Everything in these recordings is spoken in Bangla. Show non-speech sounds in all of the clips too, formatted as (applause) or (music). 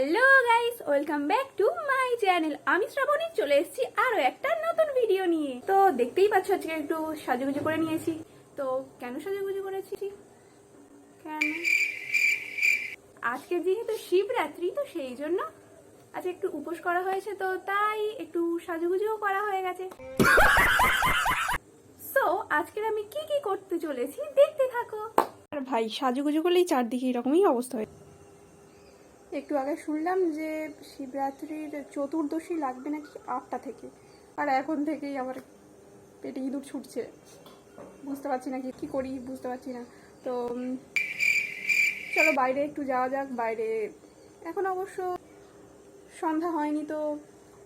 Hello guys welcome back to my channel আমি শ্রাবণী, চলে এসেছি আরও একটা নতুন ভিডিও নিয়ে। তো দেখতেই পাচ্ছ, আজকে একটু সাজুগুজু করে নিয়েছি। তো কেন সাজুগুজু করেছি? কেন? আজকে যেহেতু শিবরাত্রি, তো সেই জন্য আজকে একটু উপোস করা হয়েছে, তো তাই একটু সাজুগুজুও করা হয়ে গেছে। সো আজকের আমি কি কি করতে চলেছি, দেখতে থাকো। আর ভাই, সাজুগুজু করলেই চারদিকে এরকমই অবস্থা হয় একটু আগে শুনলাম যে শিবরাত্রির চতুর্দশী লাগবে নাকি আটটা থেকে। আর এখন থেকেই আমার পেটে ইঁদুর ছুটছে। বুঝতে পারছি না কি কী করি বুঝতে পারছি না। তো চলো বাইরে একটু যাওয়া যাক বাইরে এখন অবশ্য সন্ধ্যা হয়নি তো।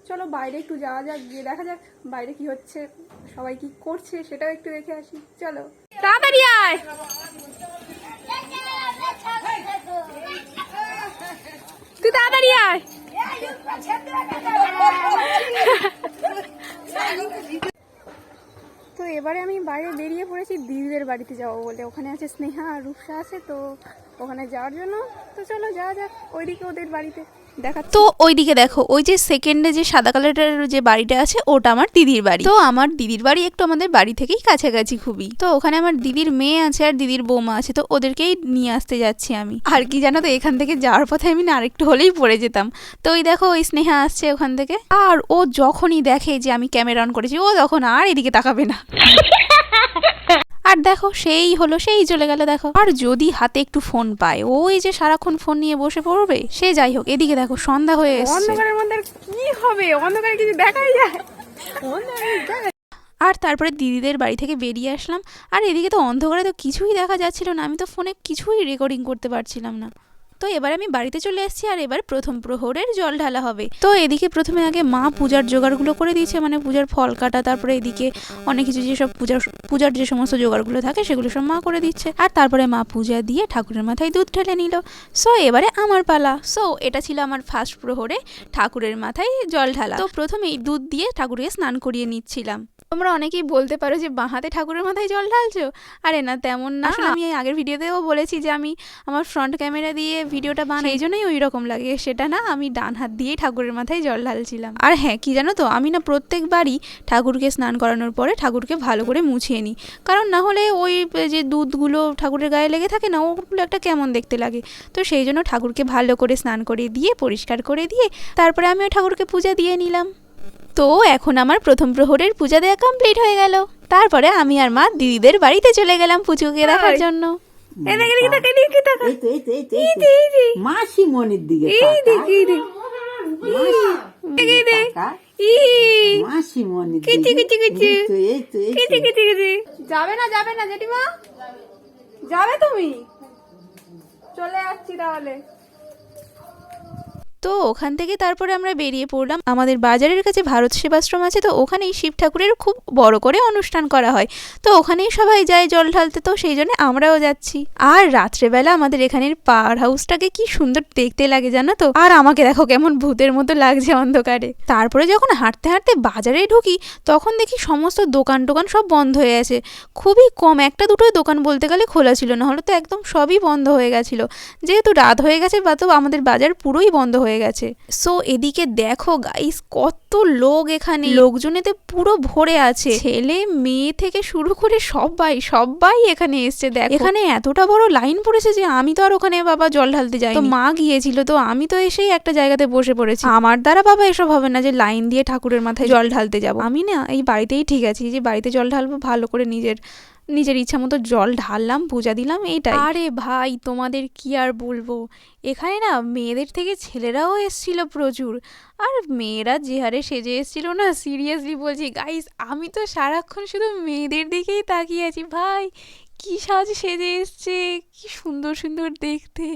চলো বাইরে একটু যাওয়া যাক গিয়ে দেখা যাক বাইরে কি হচ্ছে সবাই কি করছে সেটাও একটু দেখে আসি। চলো। তাড়াতাড়ি আয়! তুই তাড়াতাড়ি আয়। তো এবারে আমি বাইরে বেরিয়ে পড়েছি দিদিদের বাড়িতে যাব বলে। ওখানে আছে স্নেহা আর রূপসা আছে, তো ওখানে যাওয়ার জন্য। তো চলো যাওয়া যাক ওইদিকে ওদের বাড়িতে। তো ওইদিকে দেখো ওই যে সেকেন্ডে যে সাদা কালারের যে বাড়িটা আছে ওটা আমার দিদির বাড়ি। তো আমার দিদির বাড়ি একটু আমাদের বাড়ি থেকেই কাছাকাছি খুবই। তো ওখানে আমার দিদির মেয়ে আছে আর দিদির বৌমা আছে তো ওদেরকেই নিয়ে আসতে যাচ্ছি আমি। আর কি জানো তো এখান থেকে যাওয়ার পথে আমি না আরেকটু হলেই পড়ে যেতাম। তো ওই দেখো ওই স্নেহা আসছে ওখান থেকে। আর ও যখনই দেখে যে আমি ক্যামেরা অন করেছি ও তখন আর এদিকে তাকাবে না। (laughs) আর দেখো সেই হলো সেই চলে গেল দেখো। আর যদি হাতে একটু ফোন পায় ওই যে সারাক্ষণ ফোন নিয়ে বসে পড়বে সে যাই হোক এদিকে দেখো সন্ধ্যা হয়ে এসেছে। অন্ধকারের মধ্যে কি হবে? অন্ধকারে কিছু দেখাই যায়? আর তারপরে দিদিদের বাড়ি থেকে বেরিয়ে আসলাম। আর এদিকে তো অন্ধকারে তো কিছুই দেখা যাচ্ছিল না আমি তো ফোনে কিছুই রেকর্ডিং করতে পারছিলাম না। তো এবার আমি বাড়িতে চলে এসেছি আর এবার প্রথম প্রহরের জল ঢালা হবে। তো এদিকে প্রথমে আগে মা পূজার জোগাড়গুলো করে দিয়েছে মানে পূজার ফল কাটা, তারপরে এদিকে অনেক কিছু যেসব পূজার পূজার যে সমস্ত জোগাড়গুলো থাকে সেগুলো সব মা করে দিচ্ছে। আর তারপরে মা পূজা দিয়ে ঠাকুরের মাথায় দুধ ঢেলে নিল। সো এবারে আমার পালা। সো এটা ছিল আমার ফার্স্ট প্রহরে ঠাকুরের মাথায় জল ঢালা। তো প্রথমেই দুধ দিয়ে ঠাকুরকে স্নান করিয়ে নিচ্ছিলাম। তোমরা অনেকেই বলতে পারো যে বাঁহাতে ঠাকুরের মাথায় জল ঢালছো? আরে না তেমন না। আমি আগের ভিডিওতেও বলেছি যে আমি আমার ফ্রন্ট ক্যামেরা দিয়ে ভিডিওটা বানাই। এই জন্যই ওই রকম লাগে। সেটা না আমি ডান হাত দিয়েই ঠাকুরের মাথায় জল ঢালছিলাম। আর হ্যাঁ কি জানো তো? আমি না প্রত্যেকবারই ঠাকুরকে স্নান করানোর পরে ঠাকুরকে ভালো করে মুছিয়ে নিই। কারণ না হলে ওই যে দুধগুলো ঠাকুরের গায়ে লেগে থাকে না ওগুলো একটা কেমন দেখতে লাগে। তো সেই জন্য ঠাকুরকে ভালো করে স্নান করে দিয়ে পরিষ্কার করে দিয়ে তারপরে আমি ওই ঠাকুরকে পূজা দিয়ে নিলাম। তো এখন আমার প্রথম প্রহরের পূজা দেওয়া কমপ্লিট হয়ে গেল। তারপরে আমি আর মা দিদিদের বাড়িতে চলে গেলাম পুচুকে দেখার জন্য। দিকে যাবে না যাবে না জেঠিমা? যাবে তুমি? চলে আসছি তাহলে। তো ওখান থেকে তারপরে আমরা বেরিয়ে পড়লাম। আমাদের বাজারের কাছে ভারত সেবাশ্রম আছে, তো ওখানেই শিব ঠাকুরের খুব বড় করে অনুষ্ঠান করা হয়। তো ওখানেই সবাই যায় জল ঢালতে, তো সেই জন্য আমরাও যাচ্ছি। আর রাত্রেবেলা আমাদের এখানের পাওয়ার হাউসটাকে কি সুন্দর দেখতে লাগে জানো তো? আর আমাকে দেখো কেমন ভূতের মতো লাগছে অন্ধকারে। তারপরে যখন হাঁটতে হাঁটতে বাজারে ঢুকি, তখন দেখি সমস্ত দোকান টোকান সব বন্ধ হয়ে আছে। খুবই কম, একটা দুটোই দোকান বলতে গেলে খোলা ছিল না হলে তো একদম সবই বন্ধ হয়ে গেছিল। যেহেতু রাত হয়ে গেছে, বা তো আমাদের বাজার পুরোই বন্ধ হয়ে গেছে। সো এদিকে দেখো গাইস কত লোক এখানে। লোকজনেতে পুরো ভরে আছে। ছেলে মেয়ে থেকে শুরু করে সবাই সবাই এখানে এসছে দেখ। এখানে এতটা বড় লাইন পড়েছে যে আমি তো আর ওখানে বাবা জল ঢালতে যাই তো মা গিয়েছিল তো আমি তো এসেই একটা জায়গাতে বসে পড়েছি। আমার দ্বারা বাবা এসব হবে না যে লাইন দিয়ে ঠাকুরের মাথায় জল ঢালতে যাব। আমি না এই বাড়িতেই ঠিক আছি যে বাড়িতে জল ঢালবো ভালো করে নিজের নিজের ইচ্ছা মতো জল ঢাললাম পূজা দিলাম এইটাই। আরে ভাই তোমাদের কি আর বলব? এখানে না মেয়েদের থেকে ছেলেরাও এসছিল প্রচুর। আর মেয়েরা যে হারে সেজে এসছিল না সিরিয়াসলি বলছি গাইস আমি তো সারাক্ষণ শুধু মেয়েদের দিকেই তাকিয়ে আছি ভাই কি সাজ সেজে এসছে কি সুন্দর সুন্দর দেখতে।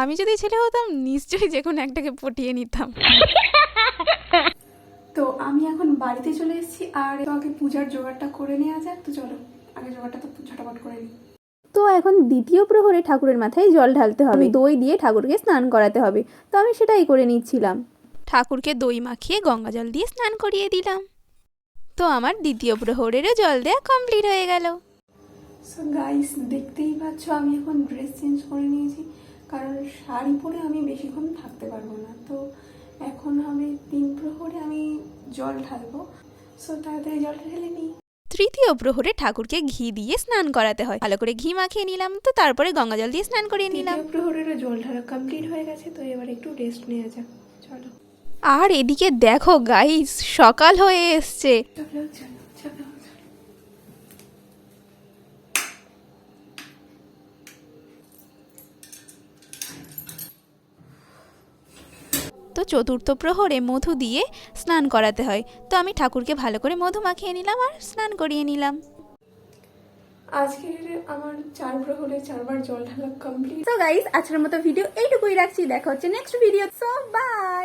আমি যদি ছেলে হতাম নিশ্চয়ই যে কোনো একটাকে পটিয়ে নিতাম। তো আমি এখন বাড়িতে চলে এসেছি আর আগে পূজার জোগাড়টা করে নেওয়া যাক তো চলো। আগে জোগাড়টা তো ঝটাপট করে নিই। তো এখন দ্বিতীয় প্রহরে ঠাকুরের মাথায় জল ঢালতে হবে। দই দিয়ে ঠাকুরকে স্নান করাতে হবে। তো আমি সেটাই করে নিচ্ছিলাম। ঠাকুরকে দই মাখিয়ে গঙ্গা জল দিয়ে স্নান করিয়ে দিলাম। তো আমার দ্বিতীয় প্রহরেরও জল দেওয়া কমপ্লিট হয়ে গেল। সো গাইস দেখতেই পাচ্ছ আমি এখন ড্রেস চেঞ্জ করে নিয়েছি। কারণ শাড়ি পরে আমি বেশিক্ষণ থাকতে পারব না। তো এখন হবে তিন প্রহরে আমি জল ঢালবো। সো তাড়াতাড়ি জল ঢেলে নিই। তৃতীয় প্রহরে ঠাকুরকে ঘি দিয়ে স্নান করাতে হয়। ভালো করে ঘি মাখিয়ে নিলাম তো তারপরে গঙ্গা জল দিয়ে স্নান করিয়ে নিলাম। প্রহরের প্রহরেরও জল ঢালা কমপ্লিট হয়ে গেছে তো এবার একটু রেস্ট নেওয়া যাক। চলো। আর এদিকে দেখো গাইস সকাল হয়ে এসছে। চলো চলো চলো। তো চতুর্থ প্রহরে মধু দিয়ে স্নান করাতে হয়। তো আমি ঠাকুরকে ভালো করে মধু মাখিয়ে নিলাম আর স্নান করিয়ে নিলাম। আজকে আমার চার প্রহরে চারবার জল ঢালা কমপ্লিট তো গাইস আজকের মতো ভিডিও এইটুকুই রাখছি। দেখা হচ্ছে নেক্সট ভিডিও সো বাই